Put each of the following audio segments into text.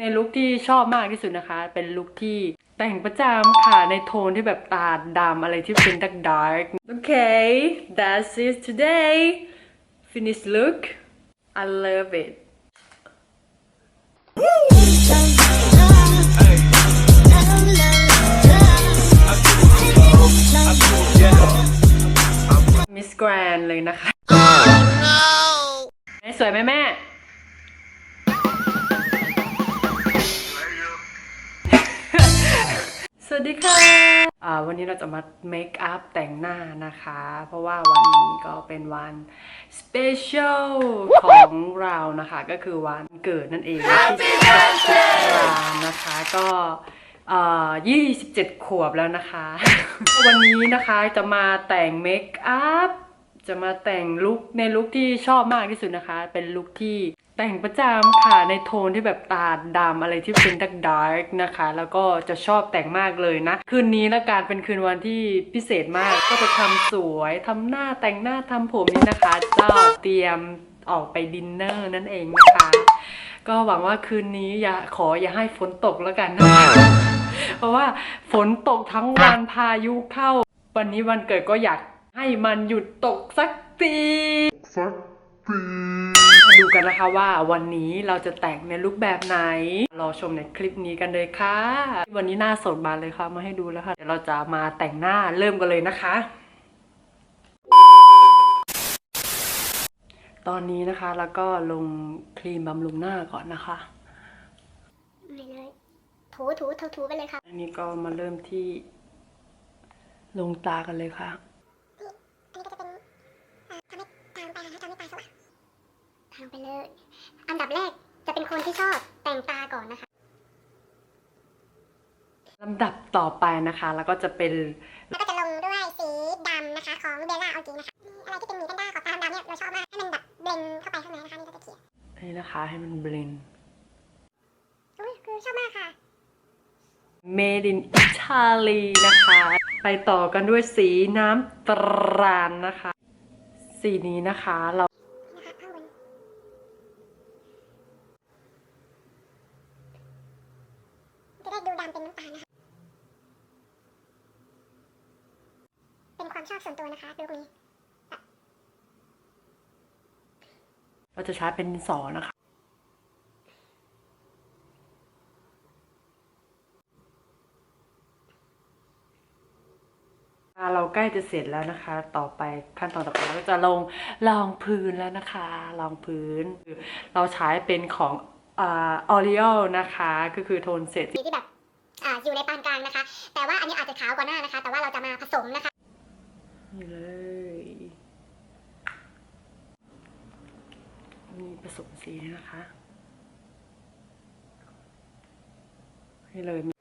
ในลุคที่ชอบมากที่สุดนะคะ เป็นลุคที่แต่งประจำค่ะในโทนที่แบบตาดำอะไรที่เป็นดักดาร์กโอเค that's it today finish look I love it Miss Grand เลยนะคะแม่สวยไหมแม่ สวัสดีค่ะอ่าวันนี้เราจะมาเมคอัพแต่งหน้านะคะ เพราะว่าวันนี้ก็เป็นวันสเปเชียลของเรานะคะ ก็คือวันเกิดนั่นเองที่16นะคะก็เอ่อ27 ขวบแล้วนะคะ วันนี้นะคะจะมาแต่งเมคอัพจะมาแต่งลุคในลุคที่ชอบมากที่สุดนะคะ เป็นลุคที่ แต่งประจำค่ะในโทนที่แบบตาดำอะไรที่เป็นดักดาร์กนะคะ แล้วก็จะชอบแต่งมากเลยนะ คืนนี้ละการเป็นคืนวันที่พิเศษมาก ก็จะทำสวยทำหน้าแต่งหน้าทำผมนี่นะคะก็เตรียมออกไปดินเนอร์นั่นเองนะคะ ก็หวังว่าคืนนี้อย่าขออย่าให้ฝนตกแล้วกันนะคะเพราะว่าฝนตกทั้งวันพายุเข้า วันนี้วันเกิดก็อยากให้มันหยุดตกสักทีมาดู กันนะคะว่าวันนี้เราจะแต่งในลุคแบบไหน รอชมในคลิปนี้กันเลยค่ะ วันนี้หน้าสดมาเลยค่ะมาให้ดูแล้วค่ะ เดี๋ยวเราจะมาแต่งหน้าเริ่มกันเลยนะคะ ตอนนี้นะคะแล้วก็ลงครีมบำรุงหน้าก่อนนะคะไม่เลยถูถูถูถูไปเลยค่ะ อันนี้ก็มาเริ่มที่ลงตากันเลยค่ะอันนี้ก็จะเป็นอ่าทำให้ตามตานะคะทำให้ตาสว่าง ทางไปเลย อันดับแรกจะเป็นคนที่ชอบแต่งตาก่อนนะคะลำดับต่อไปนะคะแล้วก็จะเป็นแล้วก็จะลงด้วยสีดำนะคะ ของเบลล่าเอาจริงนะคะนี่อะไรที่เป็นหมีแพนด้าขอบตาดำเนี่ยเราชอบมากให้มันแบบเบลนเข้าไปข้างในนะคะนี่เราจะเขียนนี่นะคะให้มันเบลนอุ้ยคือชอบมากค่ะ Made in Italy นะคะ ไปต่อกันด้วยสีน้ำตาลนะคะ สีนี้นะคะเรา นะคะข้างบนจะได้ดูดำ เป็นน้ำตาลนะคะ เป็นความชอบส่วนตัวนะคะดูนี้ เราจะใช้เป็นดินสอนะคะ เราใกล้จะเสร็จแล้วนะคะ ต่อไปขั้นตอนต่อไปเราก็จะลงรองพื้นแล้วนะคะรองพื้น เราใช้เป็นของอ่าออริโอนะคะ ก็คือโทนเสร็จสีที่แบบ อ่าอยู่ในปานกลางนะคะ แต่ว่าอันนี้อาจจะขาวกว่าหน้านะคะ แต่ว่าเราจะมาผสมนะคะนี่เลยมีผสมสีนะคะนี่เลย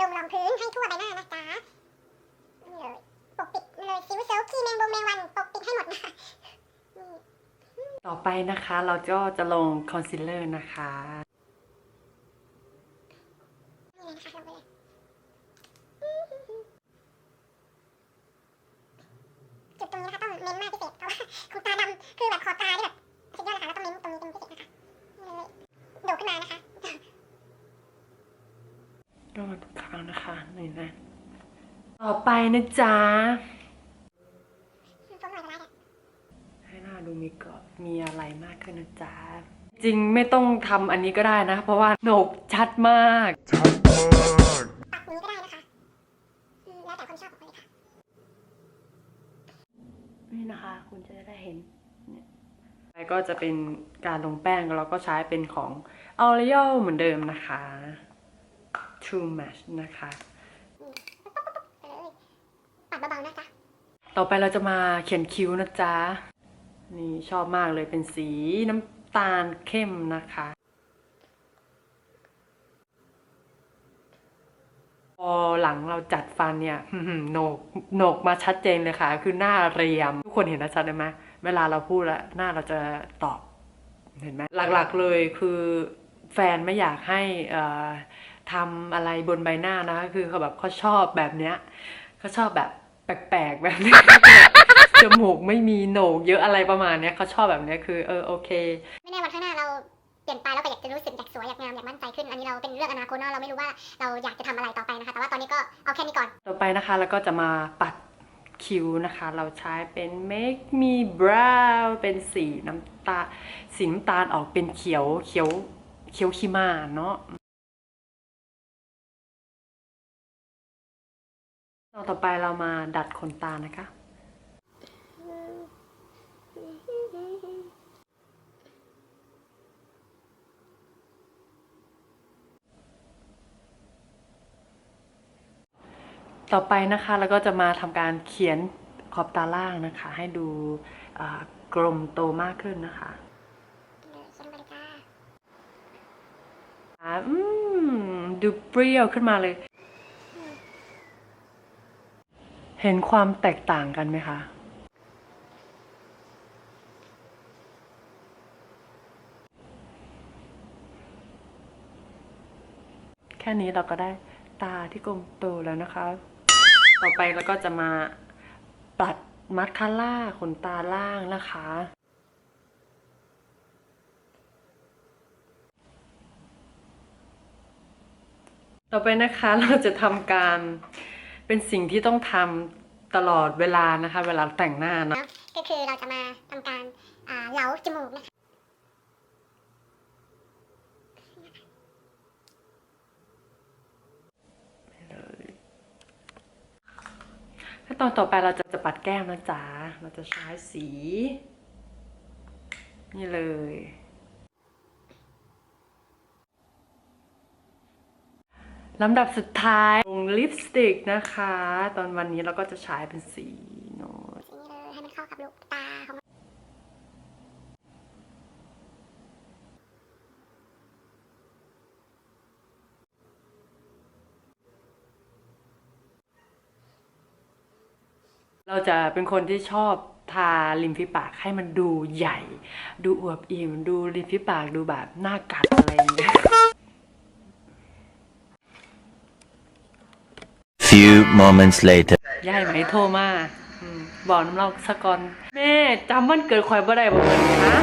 ลง รองพื้นให้ทั่วใบหน้านะจ๊ะนี่เลยปกปิดเลยซิวเซลขี้แมงบงแมงวันปกปิดให้หมดนะคะนี่ต่อไปนะคะเราก็จะลงคอนซีลเลอร์นะคะนี่เลยนะคะลงไปเลยจุดตรงนี้นะคะต้องเน้นมากพิเศษเพราะว่าขนตาดำคือแบบขอบตานี่แบบสุดยอดเลยค่ะแล้วต้องเน้นตรงนี้เป็นพิเศษนะคะนี่เลยโดดขึ้นมานะคะก็มาทุกครั้ง นะคะนี่นะต่อไปนะจ๊ะฟงหน่อยก็ได้ค่ะให้หน้าดูมีเกาะมีอะไรมากขึ้นนะจ๊ะจริงไม่ต้องทำอันนี้ก็ได้นะ เพราะว่าโหนกชัดมากปักนี้ก็ได้นะคะอืมแล้วแต่คนชอบของคนเลยค่ะนี่นะคะ คุณจะได้เห็นเนี่ยแล้วก็จะเป็นการลงแป้งเราก็ใช้เป็นของ o r e o เหมือนเดิมนะคะ True Match นะคะไปเลยปัดเบาๆนะจ๊ะต่อไปเราจะมาเขียนคิ้วนะจ๊ะ นี่ชอบมากเลยเป็นสีน้ำตาลเข้มนะคะ พอหลังเราจัดฟันเนี่ยโหนกโหนกมาชัดเจนเลยค่ะ คือหน้าเรียม ทุกคนเห็นนะชัดเลยไหมเวลาเราพูดแล้วหน้าเราจะตอบเห็นไหมหลักๆเลยคือแฟนไม่อยากให้เอ่อ ทำอะไรบนใบหน้านะคือเขาแบบเขาชอบแบบเนี้ยเขาชอบแบบแปลกๆแบบนี้จมูกไม่มีโหนกเยอะอะไรประมาณเนี้ยเขาชอบแบบเนี้ยคือเออโอเค ไม่แน่วันข้างหน้าเราเปลี่ยนไปแล้วก็อยากจะรู้สึกอยากสวยอยากงามอยากมั่นใจขึ้นอันนี้เราเป็นเรื่องอนาคตเนอะเราไม่รู้ว่าเราอยากจะทำอะไรต่อไปนะคะ แต่ว่าตอนนี้ก็เอาแค่นี้ก่อนต่อไปนะคะแล้วก็จะมาปัดคิ้วนะคะ เราใช้เป็น make me brow เป็นสีน้ำตาลสีน้ำตาลออกเป็นเขียวเขียวเขียวขีมาเนาะ ต่อไปเรามาดัดขนตานะคะ ต่อไปนะคะแล้วก็จะมาทำการเขียนขอบตาล่างนะคะ ให้ดูอ่ากลมโตมากขึ้นนะคะเขียนไปเลยจ้าอ่าอืมดูเปรี้ยวขึ้นมาเลย เห็นความแตกต่างกันไหมคะแค่นี้เราก็ได้ตาที่กลมโตแล้วนะคะ ต่อไปเราก็จะมาปัดมัสคาร่าขนตาล่างนะคะ ต่อไปนะคะเราจะทำการ เป็นสิ่งที่ต้องทำตลอดเวลานะคะ เวลาแต่งหน้าเนาะก็คือเราจะมาทำการอ่าเหลาจมูกนะคะขั้นตอนต่อไปเราจะจะปัดแก้มนะจ๊ะ เราจะใช้สี นี่เลย ลำดับสุดท้าย ลงลิปสติกนะคะ ตอนวันนี้เราก็จะใช้เป็นสีโน้ตสีนี้เลยให้มันเข้ากับลูกตาของมันเราจะเป็นคนที่ชอบทาริมฝีปากให้มันดูใหญ่ ดูอวบอิ่มดูริมฝีปากดูแบบหน้ากัดอะไรอย่างเงี้ย Few moments later. ยายไหมโทรมาบอกน้ำเราสะกอนแม่จำวันเกิดข่อยบ่ได้บ่เกิดนะ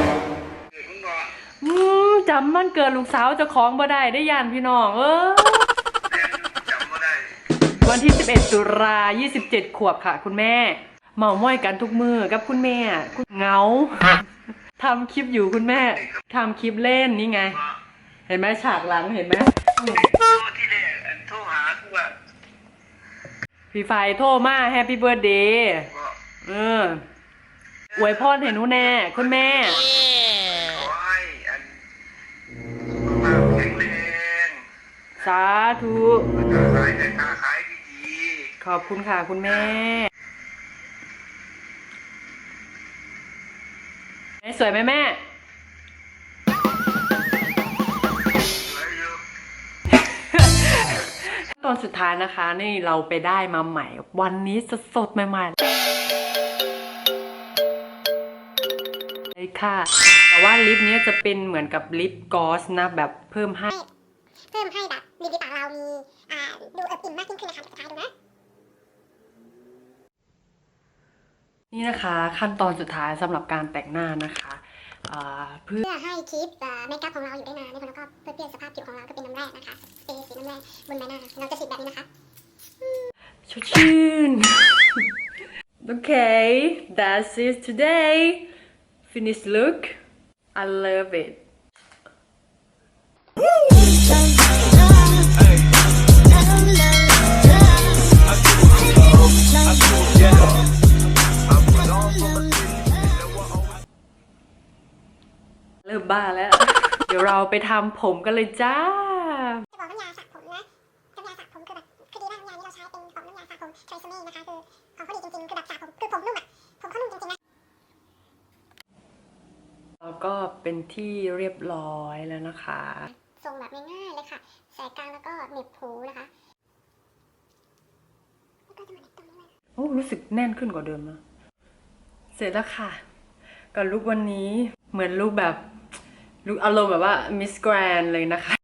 จำวันเกิดลูกสาวเจ้าของบ่ได้ได้ยานพี่น้องเออจำไม่ได้วันที่ 11 ตุลา27 ขวบค่ะ คุณแม่ เมาม้อยกันทุกมือกับคุณแม่คุณเงาทำคลิปอยู่คุณแม่ทำคลิปเล่นนี่ไง เห็นไหมฉากหลังเห็นไหมอืม โทรที่แรกอันโทรหากูว่า พี่ไฟโทรมาแฮปปี้เบิร์ดเดย์บอกเอออวยพรเห็นหนูแน่คุณแม่ ขอให้อันสุขภาพแข็งแรงสาธุ ค้าขายแต่ค้าขายดีขอบคุณค่ะคุณแม่แม่สวยไหมแม่ ตอนสุดท้ายนะคะนี่เราไปได้มาใหม่ วันนี้สดๆใหม่ๆเลยค่ะ แต่ว่าลิปเนี้ยจะเป็นเหมือนกับลิปกลอสนะแบบเพิ่มให้ เพิ่มให้แบบริมฝีปากเรามีอ่าดูอบอิ่มมากยิ่งขึ้นนะคะสุดท้ายดูนะนี่นะคะขั้นตอนสุดท้ายสำหรับการแต่งหน้านะคะอ่าเพื่อเพื่อให้คลิปเอ่อเมคอัพของเราอยู่ได้นานนะคะแล้วก็เพื่อเปลี่ยนสภาพผิวของเราก็เป็นน้ำแร่นะคะสเปรย์สีน้ำ แร่บนใบหน้าเราจะฉีดแบบนี้นะคะสดชื่น Okay that's it today finished look I love it เริ่มบ้าแล้ว เดี๋ยวเราไปทำผมกันเลยจ้า ก็เป็นที่เรียบร้อยแล้วนะคะ ทรงแบบง่ายๆเลยค่ะแสกกลางแล้วก็เหน็บหูนะคะแล้วก็จะมาเหน็บตรงนี้เลยโอ้รู้สึกแน่นขึ้นกว่าเดิมนะเสร็จแล้วค่ะกับลุควันนี้เหมือนลุคแบบลุคอารมณ์แบบว่ามิสแกรนเลยนะคะ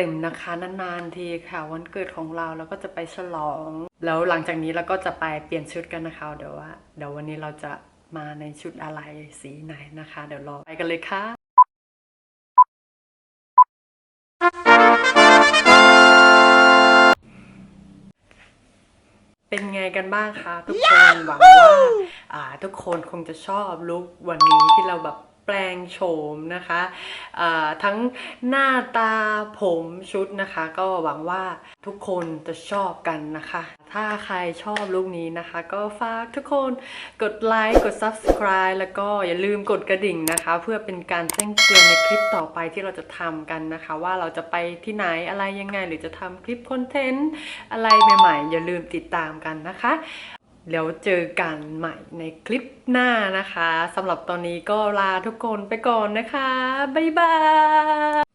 เต็มนะคะ นานๆทีค่ะ วันเกิดของเราแล้วก็จะไปฉลอง แล้วหลังจากนี้เราก็จะไปเปลี่ยนชุดกันนะคะ เดี๋ยวว่า เดี๋ยววันนี้เราจะมาในชุดอะไรสีไหนนะคะ เดี๋ยวรอไปกันเลยค่ะเป็นไงกันบ้างคะทุกคนหวังว่าอ่าทุกคนคงจะชอบลุควันนี้ที่เราแบบ แปลงโฉมนะคะทั้งหน้าตาผมชุดนะคะ ก็หวังว่าทุกคนจะชอบกันนะคะ ถ้าใครชอบลุคนี้นะคะ ก็ฝากทุกคนกดไลค์กด subscribe แล้วก็อย่าลืมกดกระดิ่งนะคะ เพื่อเป็นการแจ้งเตือนในคลิปต่อไปที่เราจะทำกันนะคะ ว่าเราจะไปที่ไหนอะไรยังไง หรือจะทำคลิปคอนเทนต์อะไรใหม่ๆ อย่าลืมติดตามกันนะคะ เดี๋ยวเจอกันใหม่ในคลิปหน้านะคะสำหรับตอนนี้ก็ลาทุกคนไปก่อนนะคะ บ๊ายบาย